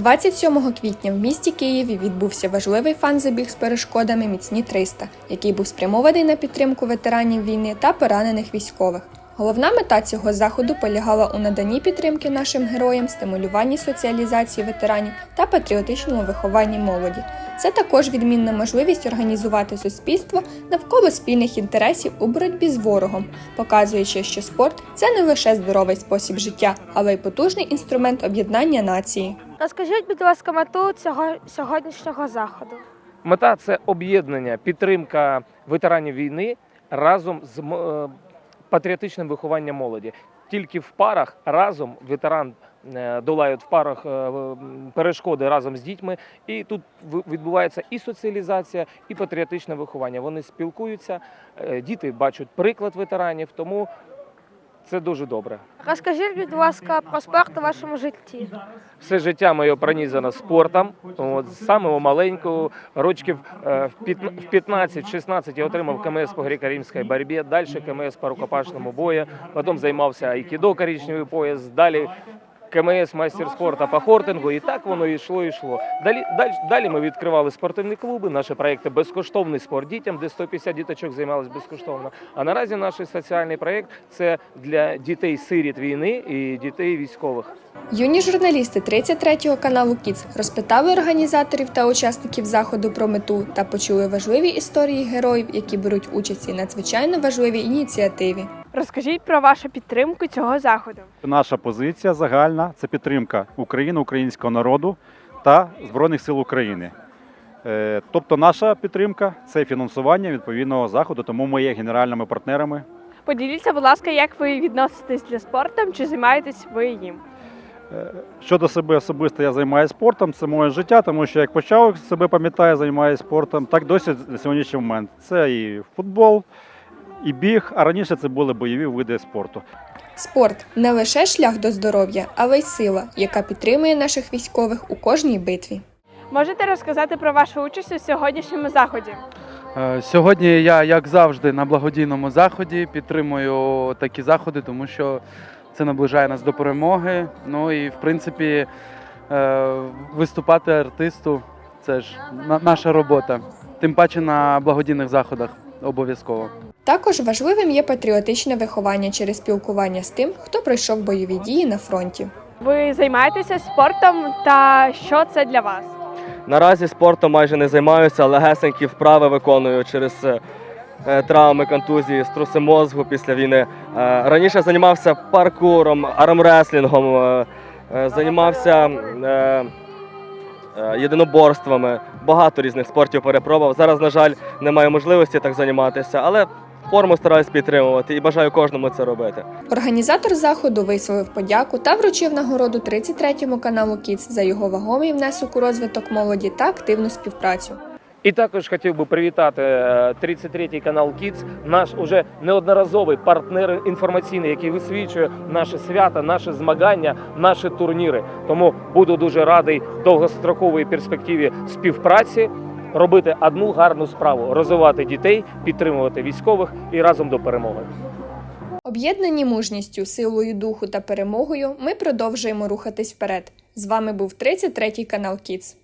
27 квітня в місті Києві відбувся важливий фан-забіг з перешкодами Міцні 300, який був спрямований на підтримку ветеранів війни та поранених військових. Головна мета цього заходу полягала у наданні підтримки нашим героям, стимулюванні соціалізації ветеранів та патріотичному вихованні молоді. Це також відмінна можливість організувати суспільство навколо спільних інтересів у боротьбі з ворогом, показуючи, що спорт це не лише здоровий спосіб життя, але й потужний інструмент об'єднання нації. Розкажіть, будь ласка, мету цього сьогоднішнього заходу. Мета це об'єднання, підтримка ветеранів війни разом з е, патріотичним вихованням молоді. Тільки в парах разом ветеран е, долають в парах е, перешкоди разом з дітьми, і тут відбувається і соціалізація, і патріотичне виховання. Вони спілкуються, діти бачать приклад ветеранів, тому це дуже добре. Розкажіть, будь ласка, про спорт у вашому житті. Все життя моє пронізано спортом. От, з самого маленького, рочків е, в п'ятн- в 15-16 я отримав КМС по греко-римській боротьбі, далі КМС по рукопашному бою, потім займався айкідо, коричневий пояс, далі КМС майстер спорту по хортингу, і так воно йшло, йшло. Далі, далі, далі ми відкривали спортивні клуби, наші проекти безкоштовний спорт дітям, де 150 діточок займалися безкоштовно. А наразі наш соціальний проект це для дітей-сиріт війни і дітей військових. Юні журналісти 33-го каналу Кіц розпитали організаторів та учасників заходу про мету та почули важливі історії героїв, які беруть участь у надзвичайно важливій ініціативі. Розкажіть про вашу підтримку цього заходу. Наша позиція загальна це підтримка України, українського народу та Збройних сил України. Е, Тобто наша підтримка це фінансування відповідного заходу, тому ми є генеральними партнерами. Поділіться, будь ласка, як ви відноситесь для спорту, чи займаєтесь ви їм? Е, Щодо себе особисто я займаюся спортом, це моє життя, тому що як почав себе пам'ятаю, займаюся спортом, так досі на сьогоднішній момент. Це і футбол, і біг, а раніше це були бойові види спорту. Спорт не лише шлях до здоров'я, але й сила, яка підтримує наших військових у кожній битві. Можете розказати про вашу участь у сьогоднішньому заході? Е, Сьогодні я, як завжди, на благодійному заході підтримую такі заходи, тому що це наближає нас до перемоги. Ну і в принципі е, виступати артисту це ж на- наша робота. Тим паче на благодійних заходах обов'язково. Також важливим є патріотичне виховання через спілкування з тим, хто пройшов бойові дії на фронті. Ви займаєтеся спортом та що це для вас? Наразі спортом майже не займаюся, але гесенькі вправи виконую через е, е, травми, контузії, струси мозку після війни. Е, Раніше займався паркуром, армреслінгом, займався єдиноборствами, багато різних спортів перепробував. Зараз, на жаль, немає можливості так займатися, але форму стараюсь підтримувати і бажаю кожному це робити. Організатор заходу висловив подяку та вручив нагороду 33-му каналу Кіц за його вагомий внесок у розвиток молоді та активну співпрацю. І також хотів би привітати е, 33-й канал Kids, наш уже неодноразовий партнер інформаційний, який висвічує наше свята, наші змагання, наші турніри. Тому буду дуже радий довгостроковій перспективі співпраці. Робити одну гарну справу розвивати дітей, підтримувати військових і разом до перемоги. Об'єднані мужністю, силою духу та перемогою, ми продовжуємо рухатись вперед. З вами був 33-й канал Кіц.